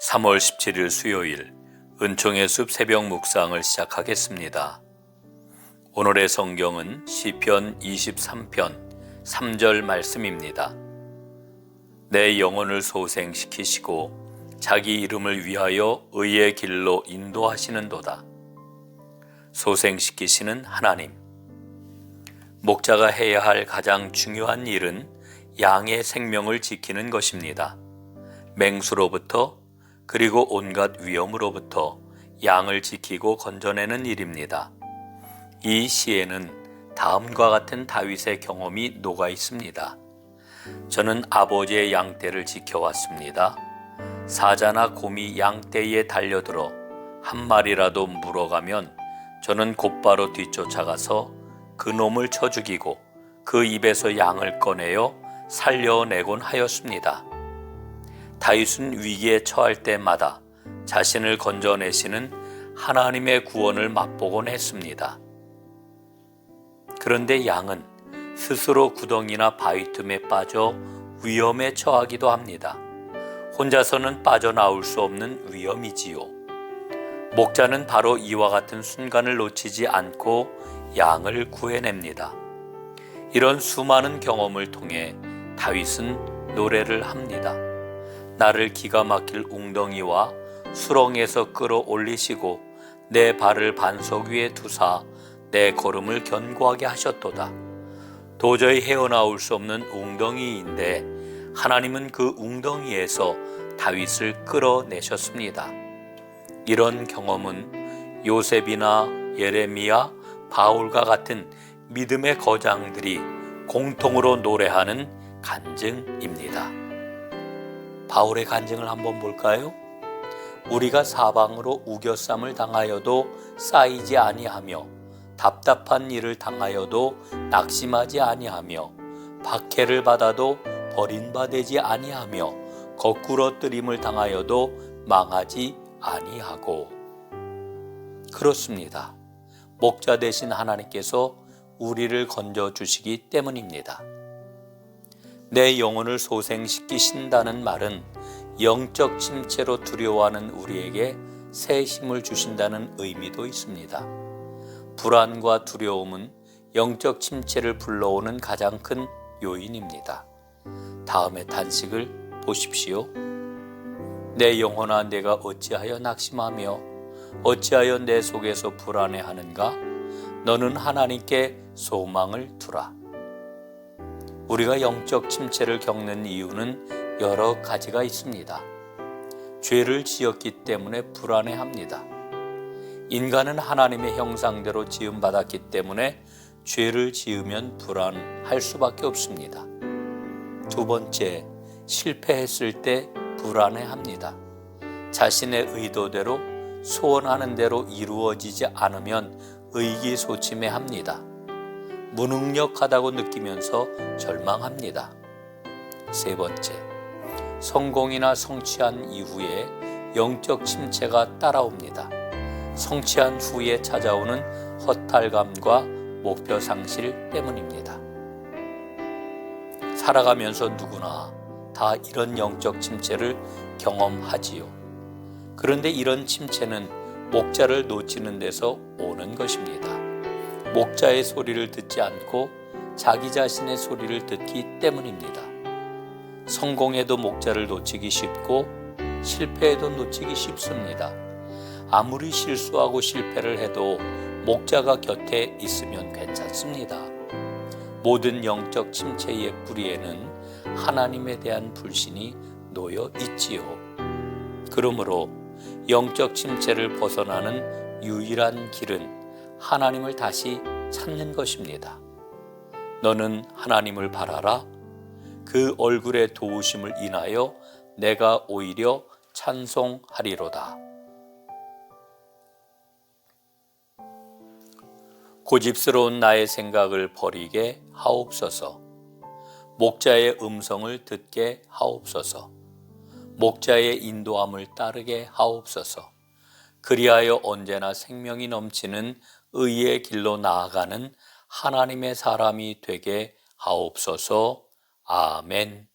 3월 17일 수요일 은총의 숲 새벽 묵상을 시작하겠습니다. 오늘의 성경은 시편 23편 3절 말씀입니다. 내 영혼을 소생시키시고 자기 이름을 위하여 의의 길로 인도하시는도다. 소생시키시는 하나님. 목자가 해야 할 가장 중요한 일은 양의 생명을 지키는 것입니다. 맹수로부터 그리고 온갖 위험으로부터 양을 지키고 건져내는 일입니다. 이 시에는 다음과 같은 다윗의 경험이 녹아 있습니다. 저는 아버지의 양떼를 지켜왔습니다. 사자나 곰이 양떼에 달려들어 한 마리라도 물어가면 저는 곧바로 뒤쫓아가서 그 놈을 쳐 죽이고 그 입에서 양을 꺼내어 살려내곤 하였습니다. 다윗은 위기에 처할 때마다 자신을 건져내시는 하나님의 구원을 맛보곤 했습니다. 그런데 양은 스스로 구덩이나 바위 틈에 빠져 위험에 처하기도 합니다. 혼자서는 빠져나올 수 없는 위험이지요. 목자는 바로 이와 같은 순간을 놓치지 않고 양을 구해냅니다. 이런 수많은 경험을 통해 다윗은 노래를 합니다. 나를 기가 막힐 웅덩이와 수렁에서 끌어올리시고 내 발을 반석 위에 두사 내 걸음을 견고하게 하셨도다. 도저히 헤어나올 수 없는 웅덩이인데 하나님은 그 웅덩이에서 다윗을 끌어내셨습니다. 이런 경험은 요셉이나 예레미야, 바울과 같은 믿음의 거장들이 공통으로 노래하는 간증입니다. 바울의 간증을 한번 볼까요? 우리가 사방으로 우겨쌈을 당하여도 쌓이지 아니하며 답답한 일을 당하여도 낙심하지 아니하며 박해를 받아도 버림받지 아니하며 거꾸로 뜨림을 당하여도 망하지 아니하고 그렇습니다. 목자 대신 하나님께서 우리를 건져 주시기 때문입니다. 내 영혼을 소생시키신다는 말은 영적 침체로 두려워하는 우리에게 새 힘을 주신다는 의미도 있습니다. 불안과 두려움은 영적 침체를 불러오는 가장 큰 요인입니다. 다음의 단식을 보십시오. 내 영혼아 내가 어찌하여 낙심하며 어찌하여 내 속에서 불안해하는가? 너는 하나님께 소망을 두라. 우리가 영적 침체를 겪는 이유는 여러 가지가 있습니다. 죄를 지었기 때문에 불안해합니다. 인간은 하나님의 형상대로 지음받았기 때문에 죄를 지으면 불안할 수밖에 없습니다. 두 번째, 실패했을 때 불안해합니다. 자신의 의도대로 소원하는 대로 이루어지지 않으면 의기소침해합니다. 무능력하다고 느끼면서 절망합니다. 세 번째, 성공이나 성취한 이후에 영적 침체가 따라옵니다. 성취한 후에 찾아오는 허탈감과 목표 상실 때문입니다. 살아가면서 누구나 다 이런 영적 침체를 경험하지요. 그런데 이런 침체는 목자를 놓치는 데서 오는 것입니다. 목자의 소리를 듣지 않고 자기 자신의 소리를 듣기 때문입니다. 성공해도 목자를 놓치기 쉽고 실패해도 놓치기 쉽습니다. 아무리 실수하고 실패를 해도 목자가 곁에 있으면 괜찮습니다. 모든 영적 침체의 뿌리에는 하나님에 대한 불신이 놓여 있지요. 그러므로 영적 침체를 벗어나는 유일한 길은 하나님을 다시 찾는 것입니다. 너는 하나님을 바라라. 그 얼굴의 도우심을 인하여 내가 오히려 찬송하리로다. 고집스러운 나의 생각을 버리게 하옵소서. 목자의 음성을 듣게 하옵소서. 목자의 인도함을 따르게 하옵소서. 그리하여 언제나 생명이 넘치는 의의 길로 나아가는 하나님의 사람이 되게 하옵소서. 아멘.